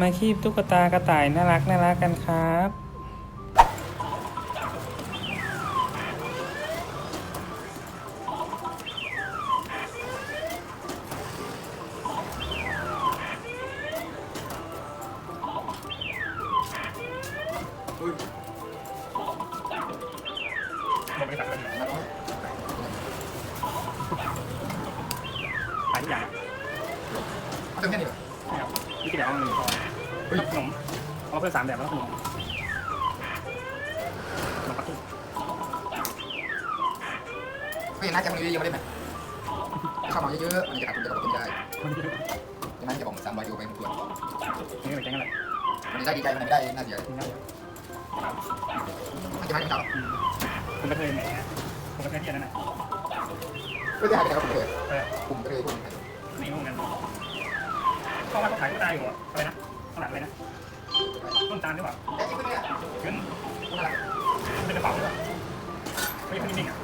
มาคีบตุ๊กตากระต่ายน่ารักน่ารักกันครับผมไม่ตัดกันขายทุกอย่างเอาเต็มแค่นี้เหรอนะครับ นี่กี่แบบห้องหนึ่งพอขนมเอาเพิ่มสามแบบแล้วขนมขนมปักกิ่งก็ยังน่าจะมีเยอะๆมาได้ไหมเข้ามาเยอะๆมันจะขาดทุนจะกลับทุนได้มันเยอะดังนั้นจะบอกสามร้อยยูไปทุกคนนี่ก็เป็นแค่นั้นแหละมันจะได้ดีใจมันไม่ได้น่าเสียมันจะไม่ได้เก่าคุณกระเทยแหมคุณกระเทยที่นนั้นน่ะก็จะหายไปแล้วก็ผมเลยเออกลุ่มก็เลยกลุ่ม เพราว่าเขาขายก็ได้อยู่อะอะไรนะขนาดอะไรนะต้นตาลหรือเปล่าแต่จริงๆเนี่ยนน่ารักเป็นกระเป๋าหรือเปล่าไม่ใช่นิ่งๆอะ